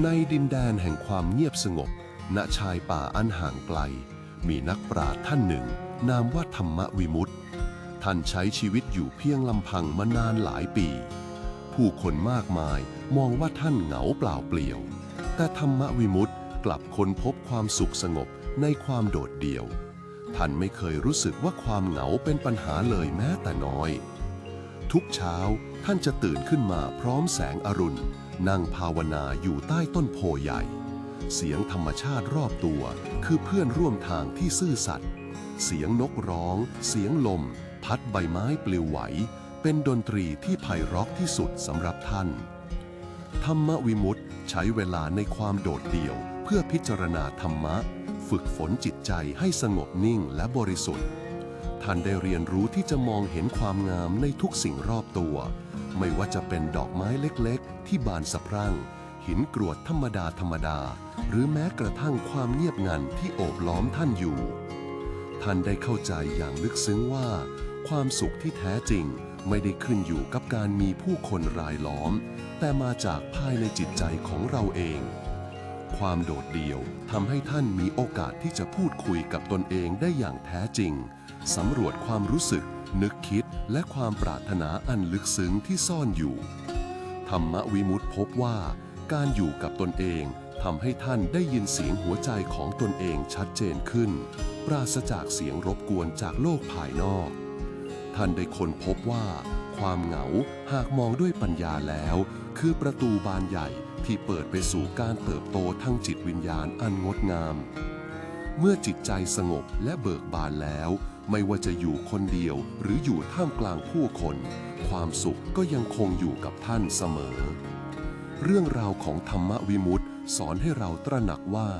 ในดินแดนแห่งความเงียบสงบ ณ ชายป่าอันห่างไกล มีนักปราชญ์ท่านหนึ่ง นามว่าธรรมวิมุตติ ท่านใช้ชีวิตอยู่เพียงลำพังมานานหลายปี ผู้คนมากมายมองว่าท่านเหงาเปล่าเปลี่ยว แต่ธรรมวิมุตติกลับค้นพบความสุขสงบในความโดดเดี่ยว ท่านไม่เคยรู้สึกว่าความเหงาเป็นปัญหาเลยแม้แต่น้อย ทุกเช้าท่านจะตื่นขึ้นมาพร้อมแสงอรุณ นั่งภาวนาอยู่ใต้ต้นโพใหญ่ เสียงธรรมชาติรอบตัวคือเพื่อนร่วมทางที่ซื่อสัตย์เสียงนกร้อง เสียงลม พัดใบไม้ปลิวไหว เป็นดนตรีที่ไพเราะที่สุดสำหรับท่าน ธรรมวิมุตติใช้เวลาในความโดดเดี่ยว เพื่อพิจารณาธรรมะ ฝึกฝนจิตใจให้สงบนิ่งและบริสุทธิ์ ท่านได้เรียนรู้ที่จะมองเห็นความงามในทุกสิ่งรอบตัว ไม่ว่าจะเป็นดอกไม้เล็กๆ ที่บานสะพรั่ง หินกรวดธรรมดาธรรมดา หรือแม้กระทั่งความเงียบงันที่โอบล้อมท่านอยู่ ท่านได้เข้าใจอย่างลึกซึ้งว่า ความสุขที่แท้จริงไม่ได้ขึ้นอยู่กับการมีผู้คนรายล้อม แต่มาจากภายในจิตใจของเราเอง ความโดดเดี่ยวทำให้ท่านมีโอกาสที่จะพูดคุยกับตนเองได้อย่างแท้จริงสำรวจความรู้สึก นึกคิดและความปรารถนาอันลึกซึ้งที่ซ่อนอยู่ ธรรมวิมุตพบว่า การอยู่กับตนเองทำให้ท่านได้ยินเสียงหัวใจของตนเองชัดเจนขึ้น ปราศจากเสียงรบกวนจากโลกภายนอก ท่านได้ค้นพบว่า ความเหงาหากมองด้วยปัญญาแล้ว คือประตูบานใหญ่ ที่เปิดไปสู่การเติบโตทั้งจิตวิญญาณอันงดงาม เมื่อจิตใจสงบและเบิกบานแล้ว ไม่ว่าจะอยู่คนเดียวหรืออยู่ท่ามกลางผู้คน ความสุขก็ยังคงอยู่กับท่านเสมอ เรื่องราวของธรรมวิมุตติสอนให้เราตระหนักว่า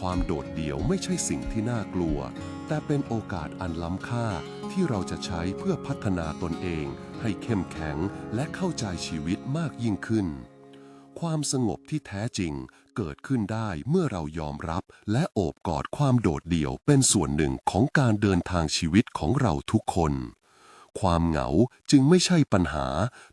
ความโดดเดี่ยวไม่ใช่สิ่งที่น่ากลัว แต่เป็นโอกาสอันล้ำค่าที่เราจะใช้เพื่อพัฒนาตนเอง ให้เข้มแข็งและเข้าใจชีวิตมากยิ่งขึ้น ความสงบที่แท้จริงเกิดขึ้นได้เมื่อเรายอมรับและโอบกอดความโดดเดี่ยวเป็นส่วนหนึ่งของการเดินทางชีวิตของเราทุกคน ความเหงาจึงไม่ใช่ปัญหา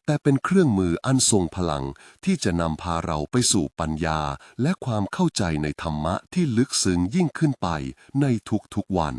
แต่เป็นเครื่องมืออันทรงพลังที่จะนำพาเราไปสู่ปัญญาและความเข้าใจในธรรมะที่ลึกซึ้งยิ่งขึ้นไปในทุกๆวัน